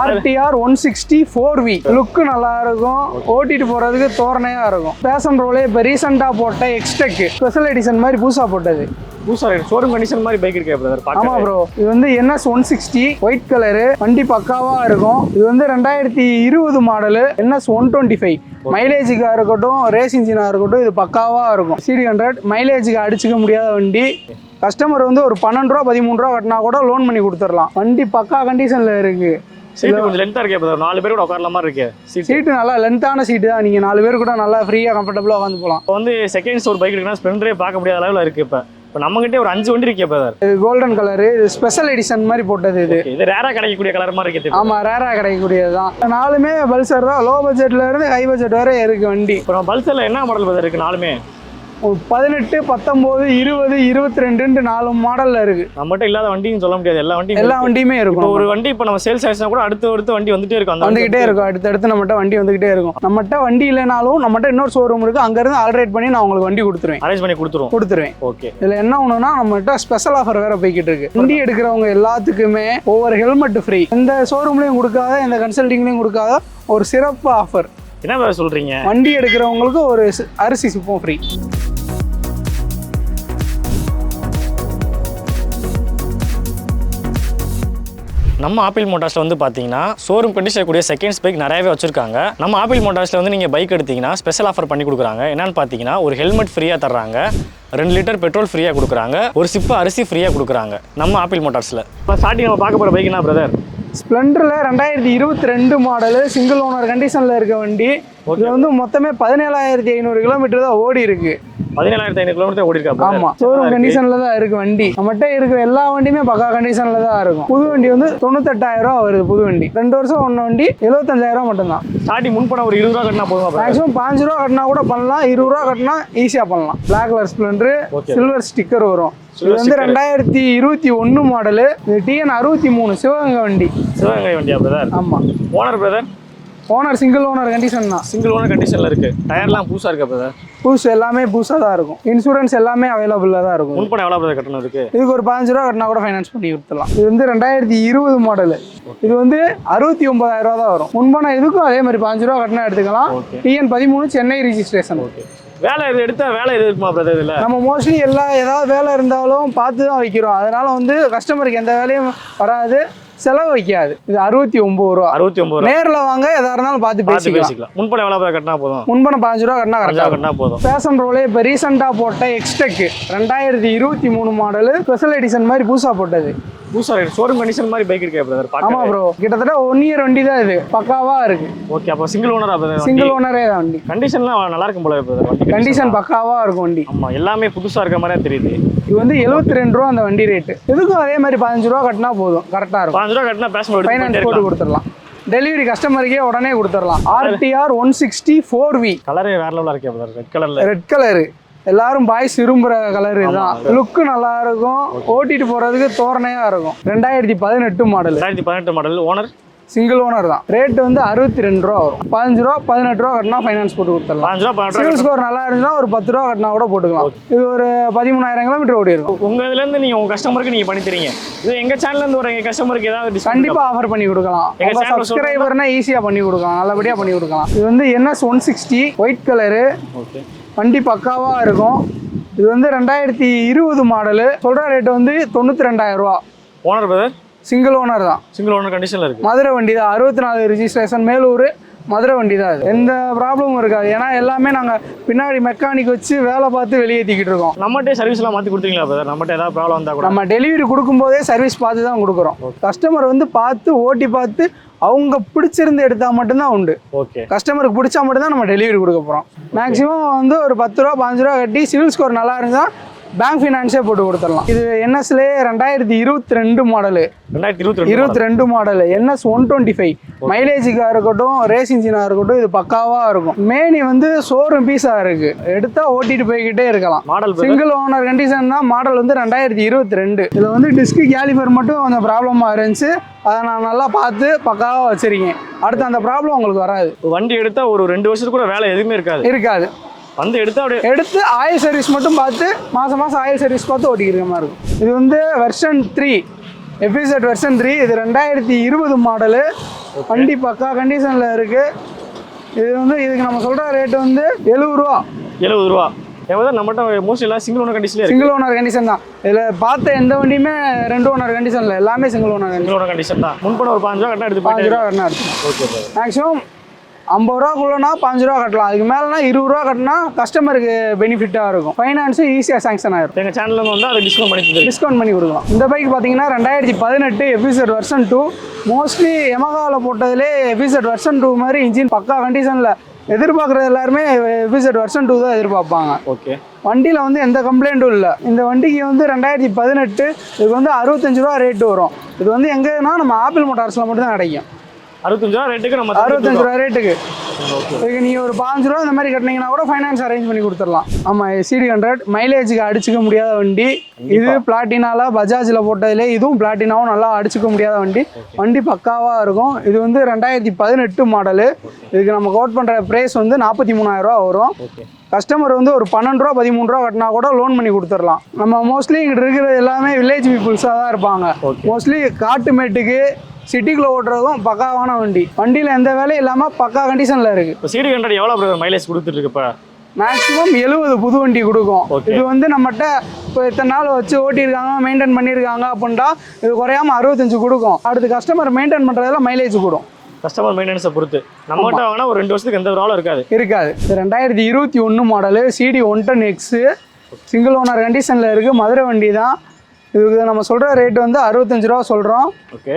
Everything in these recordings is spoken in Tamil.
RTR one sixty four V look நல்லா இருக்கும். ஓட்டிட்டு போறதுக்கு தோரணையா இருக்கும். பேசன் ரோலே இப்போ ரீசெண்டாக போட்ட எக்ஸ்டெக் ஸ்பெஷல் எடிஷன் மாதிரி புதுசா போட்டது. புதுசா ஷோரூம் கண்டிஷன் மாதிரி பைக் இருக்கே பிரதர் ஆமா ப்ரோ இது வந்து NS one sixty white colour வண்டி பக்காவா இருக்கும். இது வந்து ரெண்டாயிரத்தி இருபது model NS one twenty five மைலேஜுக்காக இருக்கட்டும் ரேஸ் இன்ஜினாக இருக்கட்டும் இது பக்காவா இருக்கும். சிடி ஹண்ட்ரட் மைலேஜுக்கு அடிச்சுக்க முடியாத வண்டி. கஸ்டமர் வந்து ஒரு பன்னெண்டு ரூபா பதிமூணு ரூபா கட்டினா கூட லோன் பண்ணி கொடுத்துடலாம். வண்டி பக்கா கண்டிஷன்ல இருக்கு. சீட் கொஞ்சம் லென்த்தா இருக்கே பிரதர் நாலு பேர் கூட உட்காரல மாதிரி இருக்கே சீட் சீட்டு நல்லா லென்த்தான சீட்டு தான் நீங்கள் நாலு பேர் கூட நல்லா ஃப்ரீயாக கம்ஃபர்டபுளாக உட்காந்து போகலாம். இப்போ வந்து செகண்ட்ஸ் ஒரு பைக் இருக்குன்னா ஸ்ப்ளெண்டரே பார்க்க முடியாத அளவில் இருக்கு இப்போ. இப்போ நம்மகிட்டே ஒரு அஞ்சு வண்டி இருக்கே பிரதர் இது கோல்டன் கலரு இது ஸ்பெஷல் எடிஷன் மாதிரி போட்டது இது. இது ரேரா கிடைக்கக்கூடிய கலர் மாதிரி இருக்கு ஆமா ரேரா கிடைக்கக்கூடியது தான் நாலுமே பல்சர் தான் லோ பட்ஜெட்ல இருந்து ஹை பட்ஜெட் வரை இருக்கு வண்டி. இப்போ பல்சர்ல என்ன மாடல் பிரதர் இருக்கு நாலுமே? பதினெட்டு பத்தொம்போது இருபது இருபத்தி ரெண்டுன்ட்டு நாலு மாடல்ல இருக்கு. நம்மகிட்ட இல்லாத வண்டின்னு சொல்ல முடியாது. எல்லா வண்டியும் எல்லா. வண்டியுமே இருக்கும் ஒரு வண்டி இப்போ நம்ம சேல்ஸ் ஆயிடுச்சுனா கூட அடுத்து அடுத்து வண்டி வந்துட்டே இருக்கும். வந்துகிட்டே இருக்கும். அடுத்தடுத்து நம்மகிட்ட வண்டி வந்துகிட்டே இருக்கும். நம்மகிட்ட வண்டி இல்லைனாலும் நம்மகிட்ட இன்னொரு ஷோரூம் இருக்கு. அங்க இருந்து ஆல்ரேட் பண்ணி நான் உங்களுக்கு வண்டி கொடுத்துருவேன். அரேஞ்ச் பண்ணி கொடுத்துருவோம். கொடுத்துருவேன். ஓகே இதுல என்ன ஒண்ணுன்னா நம்மகிட்ட ஸ்பெஷல் ஆஃபர் வேற போய்கிட்டு இருக்கு. வண்டி எடுக்கிறவங்க எல்லாத்துக்குமே ஒவ்வொரு ஹெல்மெட் ஃப்ரீ எந்த ஷோரூம்லயும் கொடுக்காத எந்த கன்சல்டிங்லயும் கொடுக்காத ஒரு சிறப்பு ஆஃபர் என்ன பிரதர் சொல்றீங்க? வண்டி எடுக்கிறவங்களுக்கு ஒரு அரிசி சிப்பம் ஃப்ரீ நம்ம ஆப்பிள் மோட்டார்ஸில் வந்து பார்த்தீங்கன்னா ஷோரூம் கண்டிஷன் கூடிய செகண்ட்ஸ் பைக் நிறையவே வச்சிருக்காங்க. நம்ம ஆப்பிள் மோட்டார்ஸில் வந்து நீங்கள் பைக் எடுத்தீங்கன்னா ஸ்பெஷல் ஆஃபர் பண்ணி கொடுக்குறாங்க. என்னன்னு பார்த்தீங்கன்னா ஒரு ஹெல்மெட் ஃப்ரீயாக தர்றாங்க. ரெண்டு லிட்டர் பெட்ரோல் ஃப்ரீயாக கொடுக்குறாங்க. ஒரு சிப்பு அரிசி ஃப்ரீயாக கொடுக்குறாங்க நம்ம ஆப்பிள் மோட்டார்ஸில் இப்போ ஸ்டார்டிங் நம்ம பார்க்க போகிற பைக் என்ன பிரதர் ஸ்ப்ளெண்டரில் ரெண்டாயிரத்தி இருபத்தி ரெண்டு மாடலு சிங்கிள் ஓனர் கண்டிஷனில் இருக்க வண்டி. இது வந்து மொத்தமே பதினேழாயிரத்தி ஐநூறு கிலோமீட்டர் தான் ஓடி இருக்கு. பதினேழாயிரத்தி ஐநூறு கிலோமீட்டர் ஓடி இருக்கா ஆமா. ஷோரூம் கண்டிஷன்ல தான் இருக்கு வண்டி. நம்மகிட்ட இருக்கிற எல்லா வண்டியுமே பக்கா கண்டிஷன்ல தான் இருக்கும். புது வண்டி வந்து தொண்ணூத்தெட்டாயிரம் ரூபா வருது புது வண்டி. ரெண்டு வருஷம் ஒன்று வண்டி எழுபத்தஞ்சாயிரம் ரூபா மட்டும்தான். ஸ்டார்டிங் முன்பணம் ஒரு இருபது ரூபா கட்டினா போதுமா? மேக்ஸிமம் பாஞ்சு ரூபா கட்டினா கூட பண்ணலாம் இருபது ரூபா கட்டினா ஈஸியாக பண்ணலாம். Black colour Splendor. Silver sticker வரும். இது வந்து. ரெண்டாயிரத்தி இருபத்தி ஒன்று மாடலு டிஎன் அறுபத்தி மூணு சிவகங்கை வண்டி. சிவகங்கை வண்டியா பிரதர் ஆமாம் owner brother owner single owner condition தான். சிங்கிள் ஓனர் கண்டிஷனில் இருக்கு. டயர்லாம் புதுசாக இருக்கா பிரதர் புதுசு எல்லாமே புதுசாக தான் இருக்கும். இன்சூரன்ஸ் எல்லாமே அவைலபிளாக தான் இருக்கும். முன்பணம் எவ்வளோ கட்டணும் இருக்கு இதுக்கு ஒரு பதினஞ்சு ரூபா கட்டினா கூட ஃபைனான்ஸ் பண்ணி கொடுத்துடலாம். இது வந்து ரெண்டாயிரத்தி இருபது மாடலு இது வந்து அறுபத்தி ஒன்பதாயிரம் ரூபா தான் வரும். முன்பணம் இதுக்கும் அதே மாதிரி பதினஞ்சு ரூபா கட்டினா எடுத்துக்கலாம். டிஎன் பதிமூணு சென்னை ரிஜிஸ்ட்ரேஷன் ஓகே வேலை இது எடுத்தா வேலை இது இருக்குமா பிரதர் இதில்? நம்ம மோஸ்ட்லி எல்லா ஏதாவது வேலை இருந்தாலும் பார்த்து தான் வைக்கிறோம். அதனால வந்து கஸ்டமருக்கு எந்த வேலையும் வராது. செலவு வைக்காது. இது அறுபத்தி ஒன்பது ரூபா. அறுபத்தி ஒம்பது ரூபா. நேரில் வாங்க எதா இருந்தாலும் பார்த்து பார்த்து பேசிக்கலாம். முன்பணம் எவ்வளோ கட்டினா போதும்? முன்பணம் பதினஞ்சு ரூபா கட்டினா கரெக்டாக கட்டினா போதும். பேசன் ரோலே இப்போ ரீசெண்டாக போட்ட எக்ஸ்டெக் ரெண்டாயிரத்தி இருபத்தி மூணு மாடலு ஸ்பெஷல் எடிஷன் மாதிரி புதுசாக போட்டது. புதுசாக இருக்கு. ஷோரூம் கண்டிஷன் மாதிரி பைக் இருக்கே பிரதர் ஆமா பார்க்க ப்ரோ கிட்டத்தட்ட ஒன் இயர் வண்டி தான் இது. பக்காவா இருக்கு. ஓகே அப்போ சிங்கிள் ஓனரா பிரதர் சிங்கிள் ஓனரே தான் வண்டி. கண்டிஷன்லாம் நல்லா இருக்கும் போல பிரதர் வண்டி கண்டிஷன் பக்காவா இருக்கும் வண்டி. ஆமா எல்லாமே புதுசா இருக்க மாதிரியே தெரியுது. இது வந்து எழுபத்தி ரெண்டு ரூபா அந்த வண்டி ரேட்டு இதுக்கும் அதே மாதிரி பதினஞ்சு ரூபா கட்டினா போதும். கரெக்டா இருக்கும். பாஞ்சு ரூபா கட்டினா பேச ஃபைனான்ஸ் போட்டு கொடுத்துடலாம். டெலிவரி கஸ்டமருக்கே உடனே கொடுத்துடலாம். RTR one sixty four V கலரே வேற லெவலாக இருக்கே ரெட் கலர்ல ரெட் கலரு எல்லாரும் பாய்ஸ் விரும்புற கலர் இதுதான். லுக்கு நல்லா இருக்கும் ஓட்டிட்டு போறதுக்கு தோரணையா இருக்கும். ரெண்டாயிரத்தி பதினெட்டு மாடல் ரெண்டாயிரத்தி பதினெட்டு மாடல் ஓனர் சிங்கிள் ஓனர் தான். ரேட் வந்து அறுபத்தி ரெண்டு ரூபா வரும். பதினஞ்சு ரூபா பதினெட்டு ரூபா கட்டினா ஃபைனான்ஸ் போட்டு கொடுத்துடலாம். சிவில் ஸ்கோர் நல்லா இருந்துச்சுன்னா ஒரு பத்து ரூபா கட்டினா கூட போட்டுக்கலாம். இது ஒரு பதிமூணாயிரம் கிலோமீட்டர் ஓடி இருக்கும். உங்க இதுல இருந்து நீங்க உங்க கஸ்டமருக்கு நீங்க பண்ணி தரீங்க. இது எங்க சேனல்ல இருந்து வர எங்க கஸ்டமருக்கு ஏதாவது discount கண்டிப்பா ஆஃபர் பண்ணி கொடுக்கலாம். எங்க உங்க channel சப்ஸ்கிரைபர்னா ஈஸியா பண்ணி கொடுக்கலாம். நல்லபடியா பண்ணி கொடுக்கலாம். இது வந்து NS one sixty white colour okay வண்டி பக்காவா இருக்கும். இது வந்து ரெண்டாயிரத்தி இருபது மாடலு. சொல்ற ரேட் வந்து தொண்ணூத்தி ரெண்டாயிரம் ரூபா. ஓனர் பிரதர் சிங்கிள் ஓனர் தான். சிங்கிள் ஓனர் கண்டிஷன்ல இருக்கு. மதுரை வண்டி தான். அறுபத்தி நாலு ரிஜிஸ்ட்ரேஷன் மேலூர் மதுரை வண்டி தான் இது. எந்த ப்ராப்ளமும் இருக்காது. ஏன்னா எல்லாமே நாங்கள் பின்னாடி மெக்கானிக் வச்சு வேலை பார்த்து வெளியேற்றிக்கிட்டு இருக்கோம். நம்மகிட்டே சர்வீஸ் எல்லாம் மாத்தி கொடுத்தீங்களா பிரதர் நம்மகிட்ட ஏதாவது ப்ராப்ளம் வந்தா கூட. நம்ம டெலிவரி கொடுக்கும்போதே சர்வீஸ் பார்த்து தான் கொடுக்குறோம் கஸ்டமர் வந்து பார்த்து ஓட்டி பார்த்து அவங்க பிடிச்சிருந்து எடுத்தால் மட்டும்தான் உண்டு. ஓகே. கஸ்டமருக்கு பிடிச்சா மட்டும்தான் நம்ம டெலிவரி கொடுக்க போகிறோம் மேக்ஸிமம் வந்து ஒரு பத்து ரூபா பாஞ்சு ரூபா கட்டி சிவில் ஸ்கோர் நல்லா இருந்தால் பேங்க் ஃபினான்ஸே போட்டு கொடுத்துடலாம். இது என்எஸ்லே ரெண்டாயிரத்தி இருபத்தி ரெண்டு மாடலு ரெண்டாயிரத்தி இருபத்தி ரெண்டு model NS one twenty five மைலேஜுக்காக இருக்கட்டும் ரேஸ் இன்ஜினாக இருக்கட்டும் இது பக்காவாக இருக்கும். மேனி வந்து ஷோரூம் பீஸாக இருக்கு. எடுத்தா ஓட்டிட்டு போய்கிட்டே இருக்கலாம். மாடல் சிங்கிள் ஓனர் கண்டிஷன் தான் மாடல் வந்து ரெண்டாயிரத்தி இருபத்தி ரெண்டு. இதில் வந்து டிஸ்க் கேலிபர் மட்டும் கொஞ்சம் ப்ராப்ளமாக இருந்துச்சு. அதை நான் நல்லா பார்த்து பக்காவாக வச்சிருக்கேன். அடுத்து அந்த ப்ராப்ளம் உங்களுக்கு வராது. வண்டி எடுத்தா ஒரு ரெண்டு வருஷத்துக்கு கூட வேலை எதுவுமே இருக்காது. இருக்காது. வந்து எடுத்தா அப்படியே எடுத்து ஆயில் சர்வீஸ் மட்டும் பார்த்து மாதம் மாதம் ஆயில் சர்வீஸ் பார்த்து ஓட்டிக்கிற மாதிரி இருக்கும். இது வந்து version three FZ version three இது ரெண்டாயிரத்தி இருபது மாடலு வண்டி பக்கா கண்டிஷனில் இருக்குது இது வந்து இதுக்கு நம்ம சொல்கிற ரேட் வந்து எழுபது ரூபா. எழுபது ரூபா. ஏன் நம்மகிட்ட மோஸ்ட்லி எல்லாம் சிங்கிள் ஓனர் இருக்கு. சிங்கிள் ஓனர் கண்டிஷன் தான். இதில் பார்த்த எந்த வண்டியுமே ரெண்டு ஓனர் கண்டிஷனில் எல்லாமே single owner condition single owner condition தான். முன்பணம் ஒரு பாஞ்சு ரூபா கரெக்டாக எடுத்து பாஞ்சு ரூபா கட்டினா எடுத்துக்கலாம். ஓகே மேக்ஸிமம் ஐம்பது ரூபாக்குள்ளனா பாஞ்சு ரூபா கட்டலாம். அதுக்கு மேலேனா இருபது ரூபா கட்டினா கஸ்டமருக்கு பெனிஃபிட்டாக இருக்கும். ஃபைனான்ஸும் ஈஸியாக சாங்ஷன் ஆயிரும். எங்கள் சேனலில் வந்து அதை டிஸ்கவுண்ட் பண்ணி டிஸ்கவுண்ட் பண்ணி கொடுக்கலாம். இந்த பைக் பார்த்தீங்கன்னா ரெண்டாயிரத்தி பதினெட்டு எபிசட் வெர்ஷன் டூ மோஸ்ட்லி எமகாவில் போட்டதுலே எபிசட் வெர்ஷன் டூ மாதிரி இன்ஜின் பக்கா கண்டிஷனில் எதிர்பார்க்குறது எல்லாருமே எபிசட் வெர்ஷன் டூ தான் எதிர்பார்ப்பாங்க. ஓகே. வண்டியில் வந்து எந்த கம்ப்ளைண்ட்டும் இல்லை. இந்த வண்டிக்கு வந்து ரெண்டாயிரத்தி பதினெட்டு இதுக்கு வந்து அறுபத்தஞ்சு ரூபா ரேட்டு வரும். இது வந்து எங்கன்னா நம்ம ஆப்பிள் மோட்டார்ஸில் மட்டும் தான் கிடைக்கும். அறுபத்தஞ்சு ரூபா ரேட்டுக்கு நம்ம அறுபத்தஞ்சு ரூபா ரேட்டுக்கு இதுக்கு நீங்கள் ஒரு பாஞ்சு ரூபா இந்த மாதிரி கட்டினீங்கன்னா கூட ஃபைனான்ஸ் அரேஞ்ச் பண்ணி கொடுத்துடலாம். ஆமாம் சிடி ஹண்ட்ரட் மைலேஜுக்கு அடிச்சுக்க முடியாத வண்டி. இது பிளாட்டினால பஜாஜில் போட்டதுலே இதுவும் பிளாட்டினாவும் நல்லா அடிச்சுக்க முடியாத வண்டி. வண்டி பக்காவாக இருக்கும். இது வந்து ரெண்டாயிரத்தி பதினெட்டு மாடலு இதுக்கு நம்ம கோட் பண்ணுற ப்ரைஸ் வந்து நாற்பத்தி மூணாயிரரூவா வரும். ஓகே. கஸ்டமர் வந்து ஒரு பன்னெண்டு ரூபா பதிமூணு ரூபா கட்டினா கூட லோன் பண்ணி கொடுத்துடலாம். நம்ம மோஸ்ட்லி இங்கிட்டு இருக்கிறது எல்லாமே வில்லேஜ் பீப்புள்ஸாக தான் இருப்பாங்க. மோஸ்ட்லி காட்டு மேட்டுக்கு சிட்டிக்குள்ளே ஓட்டுறதும் பக்காவான வண்டி. வண்டியில் எந்த வேலையும் இல்லாமல் பக்கா கண்டிஷனில் இருக்குது இப்போ சிடி ஹண்ட்ரட் எவ்வளோ மைலேஜ் கொடுத்துட்டு இருக்கு இப்போ மேக்ஸிமம் எழுபது புது வண்டி கொடுக்கும். இது வந்து நம்மகிட்ட இப்போ இத்தனை நாள் வச்சு ஓட்டியிருக்காங்க மெயின்டைன் பண்ணியிருக்காங்க அப்படின்ட்டா இது குறையாம அறுபத்தஞ்சு கொடுக்கும். அடுத்து கஸ்டமர் மெயின்டைன் பண்ணுறதுல மைலேஜ் கூடும். கஸ்டமர் மெயின்டெனன்ஸை பொறுத்து. நம்மகிட்ட வாங்கினா ஒரு ரெண்டு வருஷத்துக்கு எந்த ப்ராப்ளம் இருக்காது. இருக்காது. ரெண்டாயிரத்தி இருபத்தி ஒன்று model CT one ten X single owner கண்டிஷனில் இருக்குது மதுரை வண்டி தான் இதுக்கு நம்ம சொல்கிற ரேட் வந்து அறுபத்தஞ்சு ரூபா சொல்கிறோம்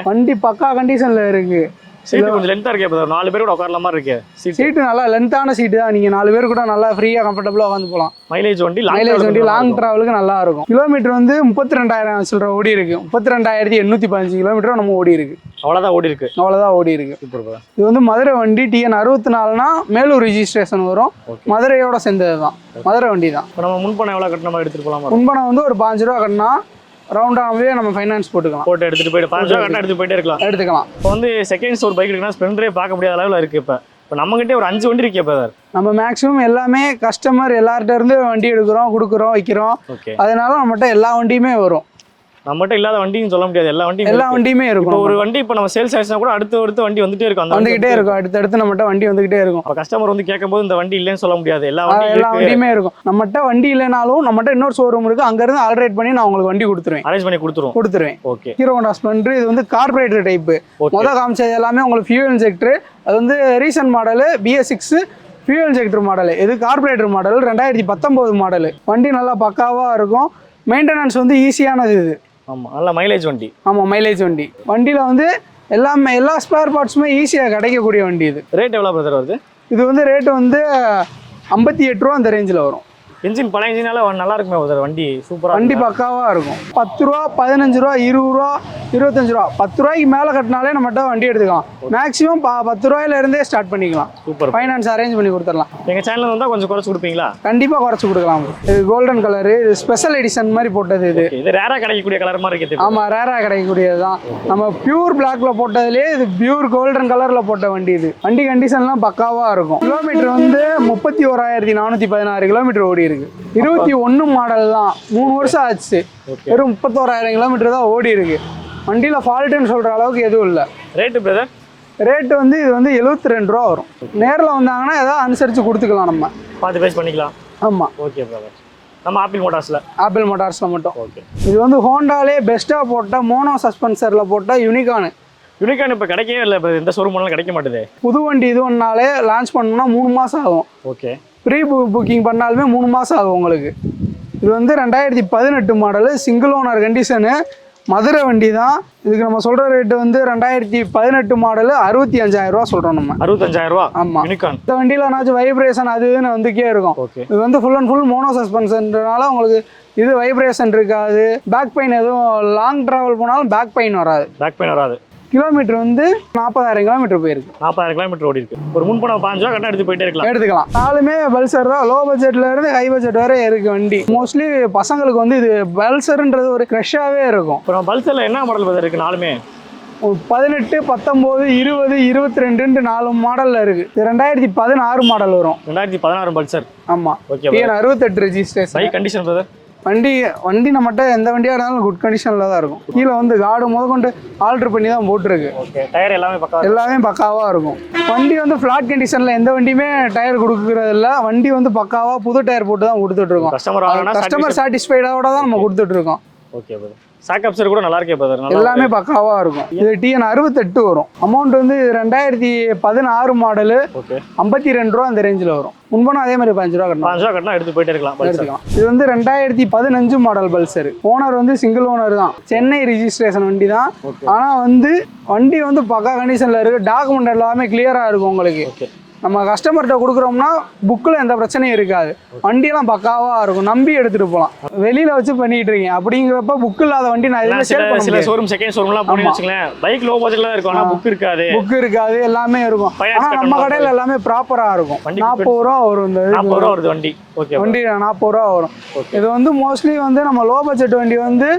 வண்டி பக்கா கண்டிஷனில் இருக்குது சீட்டு கொஞ்சம் லென்த்தாக இருக்கே நாலு பேர் கூட உட்காரல மாதிரி இருக்கே. சீட் சீட்டு நல்லா லென்த்தான சீட்டு தான். நீங்கள் நாலு பேர் கூட நல்லா ஃப்ரீயாக கம்ஃபர்டபுளாக உட்காந்து போகலாம். மைலேஜ் வண்டி மைலேஜ் வண்டி லாங் டிராவலுக்கு நல்லா இருக்கும். கிலோமீட்டர் வந்து முப்பத்தி ரெண்டாயிரம் சொல்கிற ஓடி இருக்கு. முப்பத்தி ரெண்டாயிரத்தி எண்ணூற்றி பதினஞ்சு கிலோமீட்டர் நம்ம ஓடி இருக்கு. அவ்வளோதான் ஓடி இருக்கு. அவ்வளோதான் ஓடி இருக்கு. இது வந்து மதுரை வண்டி டிஎன் அறுபத்தி நாலுனா மேலூர் ரிஜிஸ்ட்ரேஷன் வரும். மதுரையோட சேர்ந்தது தான் மதுரை வண்டி தான் நம்ம முன்பணம் எவ்வளோ கட்டின மாதிரி எடுத்துகிட்டு போகலாமா? முன்பணம் வந்து ஒரு பாஞ்சு ரூபா கட்டினா ரவுண்டாகவே நம்ம ஃபைனான்ஸ் போட்டுக்கலாம். போட்டு எடுத்துகிட்டு போயிட்டு ரூபா கரெக்டாக எடுத்துட்டு போயிட்டே இருக்கலாம். எடுத்துக்கலாம். இப்போ வந்து செகண்ட்ஸ் ஒரு பைக் இருக்குன்னா ஸ்ப்ளெண்டரே பார்க்க முடியாத அளவில் இருக்குது இப்போ. இப்போ நம்மகிட்டே ஒரு அஞ்சு வண்டி இருக்கே இப்போ சார் நம்ம மேக்ஸிமம் எல்லாமே கஸ்டமர் எல்லார்ட்ட இருந்து வண்டி எடுக்கிறோம் கொடுக்குறோம் வைக்கிறோம். அதனால நம்மகிட்ட எல்லா வண்டியுமே வரும். நம்மகிட்ட இல்லாத வண்டின்னு சொல்ல முடியாது. எல்லா வண்டியும் எல்லா. வண்டியுமே இருக்கும். ஒரு வண்டி இப்போ நம்ம சேல்ஸ் ஆயிடுச்சுனா கூட அடுத்து அடுத்து வண்டி வந்துட்டே இருக்கும். வந்துகிட்டே இருக்கும். அடுத்தடுத்து நம்மகிட்ட வண்டி வந்துகிட்டே இருக்கும். அப்போ கஸ்டமர் வந்து கேட்கும்போது இந்த வண்டி இல்லைன்னு சொல்ல முடியாது. எல்லா வண்டியும் எல்லா வண்டியுமே இருக்கும். நம்மகிட்ட வண்டி இல்லைனாலும் நம்மகிட்ட இன்னொரு ஷோரூம் இருக்கு. அங்கிருந்து ஆல்ரேட் பண்ணி நான் உங்களுக்கு வண்டி கொடுத்துருவேன். அரேஞ்ச் பண்ணி கொடுத்துருவோம். கொடுத்துருவேன். ஓகே ஹீரோ ஹோண்டா ஸ்ப்ளெண்டர் இது வந்து கார்பரேட்டர் டைப்பு மொதல் காமிச்சது எல்லாமே உங்களுக்கு ஃபியூல் இன்ஜெக்டர் அது வந்து recent model BS six fuel injector model இது கார்பரேட்டர் மாடல் ரெண்டாயிரத்தி பத்தொம்போது மாடல் வண்டி நல்லா பக்காவாக இருக்கும். மெயின்டெனன்ஸ் வந்து ஈஸியானது இது. ஆமாம் நல்ல மைலேஜ் வண்டி. ஆமாம் மைலேஜ் வண்டி. வண்டியில் வந்து எல்லாமே எல்லா ஸ்பேர் பார்ட்ஸுமே ஈஸியாக கிடைக்கக்கூடிய வண்டி இது. ரேட் எவ்வளோ பிரதர் வருது? இது வந்து ரேட்டு வந்து ஐம்பத்தி எட்டு ரூபா அந்த ரேஞ்சில் வரும். இன்ஜின் பழைய இன்ஜினால நல்லா இருக்குமே பிரதர் வண்டி சூப்பராக வண்டி பக்காவாக இருக்கும். பத்து ரூபா பதினஞ்சு ரூபா இருபது ரூபா இருபத்தஞ்சு ரூபா. பத்து ரூபாய்க்கு மேலே கட்டினாலே நம்மகிட்ட வண்டி எடுத்துக்கலாம். மேக்ஸிமம் பத்து ரூபாயில இருந்தே ஸ்டார்ட் பண்ணிக்கலாம். சூப்பர். ஃபைனான்ஸ் அரேஞ்ச் பண்ணி கொடுத்துடலாம். எங்கள் சேனல் வந்தால் கொஞ்சம் குறைச்சி கொடுப்பீங்களா? கண்டிப்பாக குறைச்சி கொடுக்கலாம். இது கோல்டன் கலரு இது ஸ்பெஷல் எடிஷன் மாதிரி போட்டது இது. இது ரேராக கிடைக்கக்கூடிய கலர் மாதிரி இருக்குது. ஆமாம் ரேராக கிடைக்கக்கூடியது தான். நம்ம பியூர் பிளாக்ல போட்டதுலேயே இது பியூர் கோல்டன் கலரில் போட்ட வண்டி இது. வண்டி கண்டிஷன்லாம் பக்காவாக இருக்கும். கிலோமீட்டர் வந்து முப்பத்தி ஓராயிரத்தி நானூற்றி பதினாறு கிலோமீட்டர் ஓடி இருக்கு. இருபத்தி ஒன்று மாடல் தான். மூணு வருஷம் ஆச்சு. வெறும் முப்பத்தோராயிரம் கிலோமீட்டர் தான் ஓடி இருக்கு. வண்டியில் ஃபால்ட்டுன்னு சொல்கிற அளவுக்கு எதுவும் இல்லை. ரேட்டு பிரதர் ரேட்டு வந்து இது வந்து எழுபத்தி ரெண்டு ரூபா வரும். நேரில் வந்தாங்கன்னா ஏதாவது அனுசரித்து கொடுத்துக்கலாம் நம்ம. பார்த்து பேஸ் பண்ணிக்கலாம். ஆமாம் ஓகே பிரதர் நம்ம ஆப்பிள் மோட்டார்ஸில் ஆப்பிள் மோட்டார்ஸில் மட்டும். ஓகே இது வந்து ஹோண்டாலே பெஸ்ட்டாக போட்ட மோனோ சஸ்பென்சரில் போட்ட யூனிகானு யூனிகான் இப்போ கிடைக்கவே இல்லை இப்போ எந்த ஷோரூம்லாம் கிடைக்க மாட்டுது. புது வண்டி இது ஒன்றாலே லான்ச் பண்ணணும்னா மூணு மாதம் ஆகும். ஓகே ப்ரீ புக்கிங் பண்ணாலுமே மூணு மாதம் ஆகும் உங்களுக்கு. இது வந்து ரெண்டாயிரத்தி பதினெட்டு model single owner condition Madurai வண்டி தான். இதுக்கு நம்ம சொல்கிற ரேட்டு வந்து ரெண்டாயிரத்தி பதினெட்டு மாடலு அறுபத்தி அஞ்சாயிரரூவா சொல்கிறோம் நம்ம. அறுபத்தஞ்சாயிரம் ரூபா? ஆமா. யூனிகான் இந்த வண்டியில் என்னாச்சும் வைப்ரேஷன் அது இதுன்னு வந்துக்கே இருக்கும். இது வந்து ஃபுல் அண்ட் ஃபுல் மோனோ சஸ்பென்ஷன்றனால உங்களுக்கு இது வைப்ரேஷன் இருக்காது. பேக் பெயின் எதுவும் லாங் ட்ராவல் போனாலும் பேக் பெயின் வராது. பேக் பெயின் வராது. கிலோமீட்டர் வந்து நாற்பதாயிரம் கிலோமீட்டர் போயிருக்கு. நாற்பதாயிரம் கிலோமீட்டர் ஓடி இருக்கு ஒரு முன்பணம் பாஞ்சு ரூபா எடுத்து போயிட்டே இருக்கலாம். எடுத்துக்கலாம். நாலுமே பல்சர் தான் லோ பட்ஜெட்ல இருந்து ஹை பட்ஜெட் வரை இருக்கு வண்டி. மோஸ்ட்லி பசங்களுக்கு வந்து இது பல்சர்ன்றது ஒரு க்ரெஷ்ஷாகவே இருக்கும். இப்போ நம்ம பல்சரில் என்ன மாடல் பிரதர் இருக்குது நாலுமே? பதினெட்டு பத்தொம்போது இருபது இருபத்தி ரெண்டுன்ட்டு நாலு மாடலில் இருக்கு. இது ரெண்டாயிரத்தி பதினாறு மாடல் வரும். ரெண்டாயிரத்தி பதினாறு பல்சர் ஆமாம் ஓகே அறுபத்தெட்டு ரெஜிஸ்ட்ரேஷன் கண்டிஷன் பிரதர் வண்டி வண்டி நம்மகிட்ட எந்த வண்டியாக இருந்தாலும் குட் கண்டிஷனில் தான் இருக்கும். கீழே வந்து கார்டு முத கொண்டு ஆல்ட்ரு பண்ணி தான் போட்டிருக்கு. டயர் எல்லாமே பக்கா எல்லாமே பக்காவாக இருக்கும். வண்டி வந்து ஃப்ளாட் கண்டிஷனில் எந்த வண்டியுமே டயர் கொடுக்கறது இல்ல. வண்டி வந்து பக்காவாக புது டயர் போட்டு தான் கொடுத்துட்ருக்கோம் கஸ்டமர் கஸ்டமர் சாட்டிஸ்ஃபைடோட தான் நம்ம கொடுத்துட்ருக்கோம் ஓகே சாக்கப்சர் கூட நல்லா இருக்கே பிரதர் எல்லாமே பக்காவாக இருக்கும். இது டிஎன் அறுபத்தெட்டு வரும். அமௌண்ட் வந்து ரெண்டாயிரத்தி பதினாறு மாடலு ஓகே ஐம்பத்தி ரெண்டு ரூபா அந்த ரேஞ்சில் வரும். முன்பணம் அதே மாதிரி பதினஞ்சு ரூபா கட்டணும். ரூபா கட்டினா எடுத்து போயிட்டே இருக்கலாம் எடுத்துக்கலாம். இது வந்து ரெண்டாயிரத்தி பதினஞ்சு மாடல் பல்சர் ஓனர் வந்து சிங்கிள் ஓனர் தான். சென்னை ரிஜிஸ்ட்ரேஷன் வண்டி தான் ஆனால் வந்து வண்டி வந்து பக்கா கண்டிஷனில் இருக்குது டாக்குமெண்ட் எல்லாமே கிளியராக இருக்கும் உங்களுக்கு. நம்ம கஸ்டமர்கிட்ட கொடுக்குறோம்னா புக்கில் எந்த பிரச்சனையும் இருக்காது. வண்டியெல்லாம் பக்காவாக இருக்கும். நம்பி எடுத்துகிட்டு போகலாம் வெளியில் வச்சு பண்ணிட்டு இருக்கீங்க. அப்படிங்கிறப்ப புக் இல்லாத வண்டி நான் எதுவுமே சில பண்ண சில ஷோரூம் செகண்ட் ஷோரூம்லாம் போனீங்கன்னு வச்சுங்களேன் பைக் லோ பட்ஜெட்ல இருக்கும். ஆனால் புக் இருக்காது. புக் இருக்காது. எல்லாமே இருக்கும். ஆனால் நம்ம கடையில் எல்லாமே ப்ராப்பராக இருக்கும். நாற்பது ரூபா வரும் இந்த. நாற்பது ரூபா வருது வண்டி. ஓகே வண்டி நாற்பது ரூபா வரும். இது வந்து மோஸ்ட்லி வந்து நம்ம லோ பட்ஜெட் வண்டி வந்து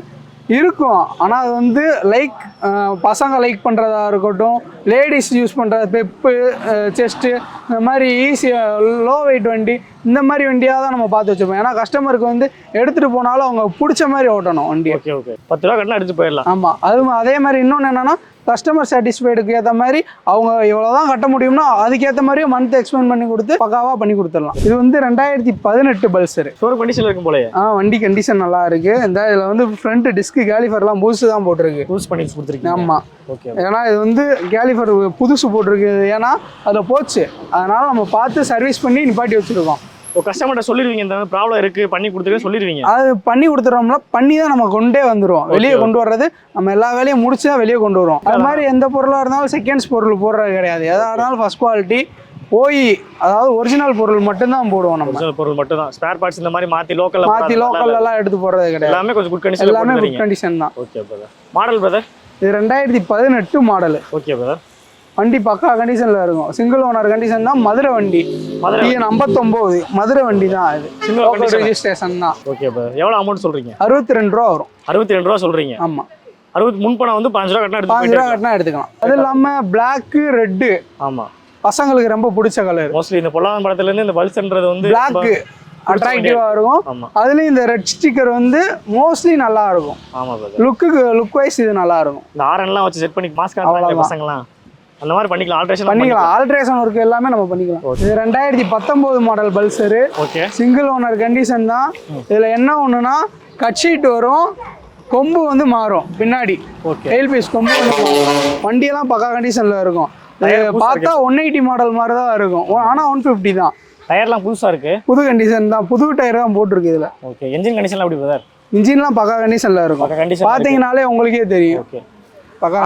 இருக்கும். ஆனால் அது வந்து லைக் பசங்க லைக் பண்ணுறதா இருக்கட்டும் லேடிஸ் யூஸ் பண்ணுறது பெப்பு செஸ்ட்டு இந்த மாதிரி ஈஸி லோ வெயிட் வண்டி இந்த மாதிரி வண்டியாக தான் நம்ம பார்த்து வச்சுப்போம் ஏன்னா கஸ்டமருக்கு வந்து எடுத்துகிட்டு போனாலும் அவங்க பிடிச்ச மாதிரி ஓட்டணும் வண்டியை. Okay okay. பத்து ரூபா கட்டினா எடுத்து போயிடலாம். ஆமாம் அது அதே மாதிரி இன்னொன்று என்னென்னா கஸ்டமர் சாட்டிஸ்ஃபைடுக்கு ஏற்ற மாதிரி அவங்க எவ்வளோ தான் கட்ட முடியும்னா அதுக்கேற்ற மாதிரி மந்த் எக்ஸ்பெண்ட் பண்ணி கொடுத்து பக்காவாக பண்ணி கொடுத்துடலாம். இது வந்து ரெண்டாயிரத்தி பதினெட்டு பல்சரு ஷோரூம் கண்டிஷன்ல இருக்கும் போலயே? ஆ வண்டி கண்டிஷன் நல்லா இருக்கு. இந்த இதில் வந்து ஃப்ரண்ட் டிஸ்க் கேலிஃபர்லாம் புதுசு தான் போட்டிருக்கு. யூஸ் பண்ணி கொடுத்துருக்கீங்க. ஆமாம் ஓகே ஏன்னா இது வந்து கேலிஃபர் புதுசு போட்டிருக்கு ஏன்னா அதில் போச்சு. அதனால நம்ம பார்த்து சர்வீஸ் பண்ணி நிப்பாட்டி வச்சுருக்கோம். கஸ்டமர்கிட்ட சொல்லிடுவீங்க இந்த ப்ராப்ளம் இருக்கு பண்ணி கொடுத்துருக்கேன் சொல்லிடுவீங்க. அது பண்ணி கொடுத்துறோம்ல பண்ணி தான் நம்ம கொண்டே வந்துடுவோம் வெளியே கொண்டு வர்றது நம்ம எல்லா வேலையும் முடிச்சு தான் வெளியே கொண்டு வருவோம். அது மாதிரி எந்த பொருளாக இருந்தாலும் செகண்ட்ஸ் பொருள் போடுறது கிடையாது. எதாக இருந்தாலும் ஃபர்ஸ்ட் குவாலிட்டி போய் அதாவது ஒரிஜினல் பொருள் மட்டும்தான் போடுவோம் நம்ம. ஒரிஜினல் பொருள் மட்டும் தான் ஸ்பேர் பார்ட்ஸ் இந்த மாதிரி மாத்தி லோக்கல்ல மாற்றி லோக்கல்ல எல்லாம் எடுத்து போடுறது கிடையாது. எல்லாமே கொஞ்சம் குட் கண்டிஷன்ல எல்லாமே குட் கண்டிஷன் தான். ஓகே பிரதர் மாடல் பிரதர் இது ரெண்டாயிரத்தி பதினெட்டு மாடலு ஓகே பிரதர் வண்டி பக்கா கண்டிஷன்ல இருக்கும். சிங்கிள் ஓனர் கண்டிஷன் தான் மதுரை வண்டி. மதுரை டிஎன் ஐம்பத்தொம்போது. மதுரை வண்டி தான் இது லோக்கல். ரெஜிஸ்ட்ரேஷன் தான். ஓகே எவ்வளோ அமௌண்ட் சொல்றீங்க? அறுபத்தி ரெண்டு ரூபா வரும். அறுபத்தி ரெண்டு ரூபா சொல்றீங்க. ஆமா. அறுபத்தி முன்பணம் வந்து பாஞ்சு ரூபா கட்டினா பாஞ்சு ரூபா கட்டினா எடுத்துக்கலாம். அது இல்லாம பிளாக்கு ரெட்டு ஆமா. பசங்களுக்கு ரொம்ப பிடிச்ச கலர் மோஸ்ட்லி இந்த பொல்லாதம் படத்துல இருந்து இந்த பல்ஸ்ன்றது வந்து பிளாக் அட்ராக்டிவா இருக்கும். அதுலயும் இந்த ரெட் ஸ்டிக்கர் வந்து மோஸ்ட்லி நல்லா இருக்கும். ஆமா லுக்குக்கு லுக் வைஸ் இது நல்லா இருக்கும். இந்த ஆரன்லாம் வச்சு செட் பண்ணி மாஸ்க். பசங்கலாம் அந்த மாதிரி பண்ணிக்கலாம். ஆல்ட்ரேஷன் பண்ணிக்கலாம். ஆல்ட்ரேஷன் ஒர்க் எல்லாமே நம்ம பண்ணிக்கலாம். இது ரெண்டாயிரத்தி பத்தொம்போது model Pulsar okay single owner condition தான். இதில் என்ன ஒன்றுனா கட் ஷீட் வரும் கொம்பு வந்து மாறும் பின்னாடி. ஓகே டெயில் பீஸ் கொம்பு. வண்டியெல்லாம் பக்கா கண்டிஷனில் இருக்கும். பார்த்தா ஒன் எயிட்டி மாடல் மாதிரி தான் இருக்கும். ஆனால் ஒன் ஃபிஃப்டி தான். டயர்லாம் புதுசா இருக்கு. புது கண்டிஷன் தான். புது டயர் தான் போட்டிருக்கு இதில். ஓகே என்ஜின் கண்டிஷன்லாம் எப்படி இன்ஜின்லாம் பக்கா கண்டிஷனில் இருக்கும். பார்த்தீங்கனாலே உங்களுக்கே தெரியும். ஓகே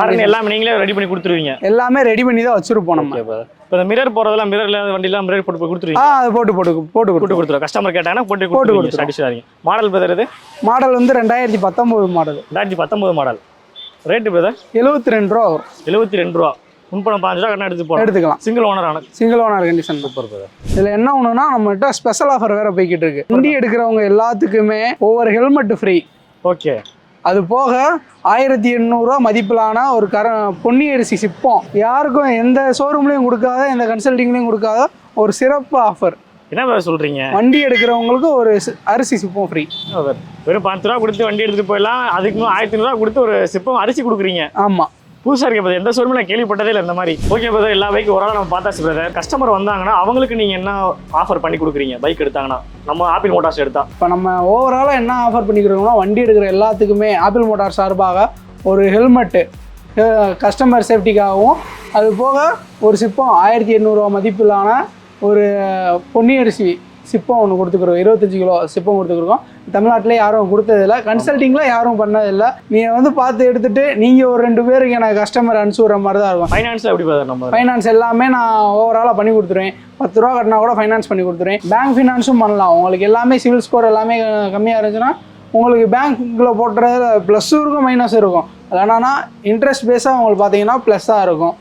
ஆரன் எல்லாமே நீங்களே ரெடி பண்ணி கொடுத்துருவீங்க. எல்லாமே ரெடி பண்ணி தான் வச்சிருப்போம் நம்ம. இப்போ இந்த மிரர் போறதெல்லாம் மிரர் இல்லாத வண்டிலாம் மிரர் போட்டு ஆ கொடுத்துருவீங்க. அது போட்டு போட்டு போட்டு போட்டு கொடுத்து கொடுத்துருவோம். கஸ்டமர் கேட்டாங்கன்னா போட்டு போட்டு கொடுத்துருவோம். மாடல் பிரதர் இது? மாடல் வந்து ரெண்டாயிரத்தி பத்தொம்போது மாடல் ரெண்டாயிரத்தி பத்தொன்பது மாடல் ரேட்டு பிரதர் எழுபத்தி ரெண்டு ரூபா வரும். எழுபத்தி ரெண்டு ரூபா. முன்பணம் பாஞ்சு ரூபா கண்ணா எடுத்து போகலாம் எடுத்துக்கலாம். சிங்கிள் ஓனர் ஆன single owner condition super brother இதில் என்ன ஒன்றுனா நம்மகிட்ட ஸ்பெஷல் ஆஃபர் வேற போய்கிட்டு இருக்கு. வண்டி எடுக்கிறவங்க எல்லாத்துக்குமே ஒவ்வொரு ஹெல்மெட் ஃப்ரீ ஓகே அது போக ஆயிரத்தி எண்ணூறுரூவா மதிப்பிலான ஒரு கர பொன்னி அரிசி சிப்பம் யாருக்கும் எந்த ஷோரூம்லேயும் கொடுக்காத எந்த கன்சல்டிங்லேயும் கொடுக்காத ஒரு சிறப்பு ஆஃபர் என்ன சொல்றீங்க? வண்டி எடுக்கிறவங்களுக்கு ஒரு அரிசி சிப்பம் ஃப்ரீ? வெறும் பத்து ரூபா கொடுத்து வண்டி எடுத்துட்டு போயிடலாம். அதுக்கு ஆயிரத்தி ஐநூறுவா கொடுத்து ஒரு சிப்பம் அரிசி கொடுக்குறீங்க. ஆமாம் புதுசாக இருக்க பிரதர் எந்த ஷோரூமில் நான் கேள்விப்பட்டதே இல்லை இந்த மாதிரி. ஓகே பிரதர் எல்லா பைக்கும் ஒரு ஆள் நம்ம பார்த்தாச்சு பிரதர் கஸ்டமர் வந்தாங்கன்னா அவங்களுக்கு நீங்கள் என்ன ஆஃபர் பண்ணி கொடுக்குறீங்க? பைக் எடுத்தாங்கன்னா. நம்ம ஆப்பிள் மோட்டார்ஸ் எடுத்தா. இப்போ நம்ம ஓவராலாக என்ன ஆஃபர் பண்ணிக்கிறோம்னா வண்டி எடுக்கிற எல்லாத்துக்குமே ஆப்பிள் மோட்டார் சார்பாக ஒரு ஹெல்மெட்டு கஸ்டமர் சேஃப்டிக்காகவும் அது போக ஒரு சிப்பம் ஆயிரத்தி எண்ணூறுரூவா மதிப்பிலான ஒரு பொன்னியரிசி சிப்பம் ஒன்று கொடுத்துக்குறோம். இருபத்தஞ்சி கிலோ சிப்பம் கொடுத்துருக்கோம் தமிழ்நாட்டில் யாரும் கொடுத்ததில்ல. கன்சல்ட்டிங்கில் யாரும் பண்ணதில்லை. நீங்கள் வந்து பார்த்து எடுத்துகிட்டு நீங்கள் ஒரு ரெண்டு பேருக்கு எனக்கு கஸ்டமர் அனுப்பிச்சி மாதிரி தான் இருக்கும். ஃபைனான்ஸில் எப்படி நம்ம? ஃபைனான்ஸ் எல்லாமே நான் ஓவராலாக பண்ணி கொடுத்துருவேன். பத்து ரூபா கட்டினா கூட ஃபைனான்ஸ் பண்ணி கொடுத்துருவேன். பேங்க் ஃபினான்ஸும் பண்ணலாம். உங்களுக்கு எல்லாமே சிவில் ஸ்கோர் எல்லாமே கம்மியாக இருந்துச்சுன்னா உங்களுக்கு பேங்க்கில் போட்டுறது ப்ளஸ்ஸும் இருக்கும் மைனஸும் இருக்கும். அது என்னன்னா இன்ட்ரெஸ்ட் பேஸாக உங்களுக்கு பார்த்தீங்கன்னா ப்ளஸ்ஸாக இருக்கும்.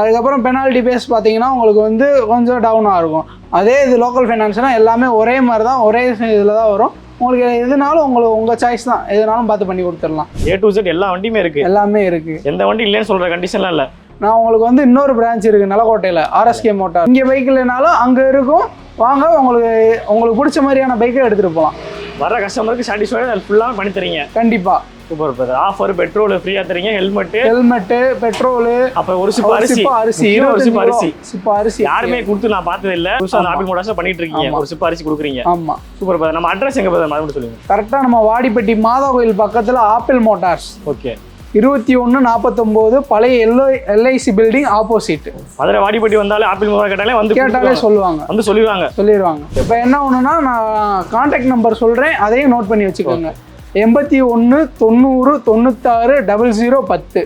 அதுக்கப்புறம் பெனால்ட்டி பேஸ் பார்த்தீங்கன்னா உங்களுக்கு வந்து கொஞ்சம் டவுனாக இருக்கும். அதே இது லோக்கல் ஃபைனான்ஸ்னால் எல்லாமே ஒரே மாதிரி தான் ஒரே இதில் தான் வரும். உங்களுக்கு எதுனாலும் உங்களுக்கு உங்கள் சாய்ஸ் தான். எதுனாலும் பார்த்து பண்ணி கொடுத்துடலாம். ஏ டு Z எல்லா வண்டியுமே இருக்கு. எல்லாமே இருக்குது எந்த வண்டி இல்லைன்னு சொல்ற கண்டிஷன்லாம் இல்லை. நான் உங்களுக்கு வந்து இன்னொரு பிரான்ச் இருக்குது நிலக்கோட்டையில் ஆர்எஸ்கே மோட்டார் இங்கே பைக் இல்லைனாலும் அங்கே இருக்கும். வாங்க உங்களுக்கு உங்களுக்கு பிடிச்ச மாதிரியான பைக்கை எடுத்துகிட்டு போகலாம் வர கஸ்டமருக்கு சாட்டிஸ்ஃபைடு அது ஃபுல்லாக பண்ணி தரீங்க. கண்டிப்பா. சூப்பர் பிரதர் ஆஃபர் பெட்ரோல் ஃப்ரீயாக தரீங்க ஹெல்மெட்டு ஹெல்மெட்டு பெட்ரோலு அப்புறம் ஒரு சிப்ப அரிசி. அரிசி ஒரு சிப்ப அரிசி. சிப்ப அரிசி. யாருமே கொடுத்து நான் பார்த்தது இல்ல. புதுசா ஆப்பிள் மோட்டார்ஸ் பண்ணிட்டு இருக்கீங்க ஒரு சிப்ப அரிசி கொடுக்குறீங்க. ஆமா. சூப்பர் பிரதர் நம்ம அட்ரஸ் எங்க பிரதர் மறுபடியும் சொல்லுங்க. கரெக்டா நம்ம வாடிப்பட்டி மாதா கோயில் பக்கத்துல ஆப்பிள் மோட்டார்ஸ் ஓகே இருபத்தி ஒன்று நாற்பத்தொம்போது பழைய LI LIC building opposite Madurai Vadipatti வந்தாலே ஆப்பிள் மோட்டார் கேட்டாலே வந்து கேட்டாலே. சொல்லுவாங்க. வந்து சொல்லிடுவாங்க. சொல்லிடுவாங்க. இப்போ என்ன ஒன்றுனா நான் காண்டாக்ட் நம்பர் சொல்கிறேன் அதையும் நோட் பண்ணி வச்சுக்கோங்க. எண்பத்தி ஒன்று தொண்ணூறு தொண்ணூத்தாறு டபுள் ஜீரோ பத்து.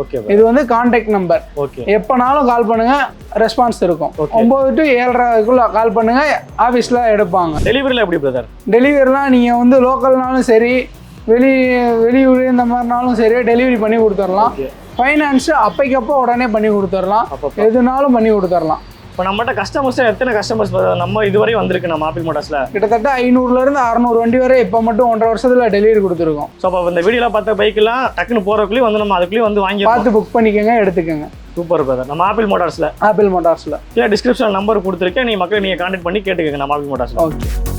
ஓகே இது வந்து காண்டாக்ட் நம்பர் ஓகே. எப்போனாலும் கால் பண்ணுங்க ரெஸ்பான்ஸ் இருக்கும். ஒம்பது டு ஏழரைக்குள்ள கால் பண்ணுங்க ஆஃபீஸில் எடுப்பாங்க. டெலிவரியில் எப்படி பிரதர் டெலிவரிலாம் நீங்கள் வந்து லோக்கல்னாலும் சரி வெளி வெளியூர் இந்த மாதிரினாலும் சரி டெலிவரி பண்ணி கொடுத்துடலாம். ஃபைனான்ஸு அப்பைக்கப்போ உடனே பண்ணி கொடுத்துடலாம். எதுனாலும் பண்ணி கொடுத்துடலாம். இப்போ நம்மகிட்ட கஸ்டமர்ஸ் எத்தனை கஸ்டமர்ஸ் நம்ம இதுவரை வந்திருக்கு நம்ம ஆப்பிள் மோட்டார்ஸ்ல கிட்டத்தட்ட ஐநூறுலேருந்து அறநூறு வண்டி வரை இப்போ மட்டும் ஒன்றரை வருஷத்தில் டெலிவரி கொடுத்துருக்கோம். ஸோ அப்போ இந்த வீடியோல பார்த்த பைக்கெல்லாம் டக்குன்னு போறதுக்குள்ளேயும் வந்து நம்ம அதுக்குள்ளேயும் வந்து வாங்கி பார்த்து புக் பண்ணிக்கோங்க எடுத்துக்கோங்க. சூப்பர் பிரதர் நம்ம ஆப்பிள் மோட்டார்ஸ்ல ஆப்பிள் மோட்டார்ஸில் கீழே டிஸ்கிரிப்ஷன் நம்பர் கொடுத்துருக்கேன். நீ மக்களை நீங்க கான்டாக்ட் பண்ணி கேட்டுக்கங்க நம்ம ஆப்பிள் மோட்டார்ஸ்ல ஓகே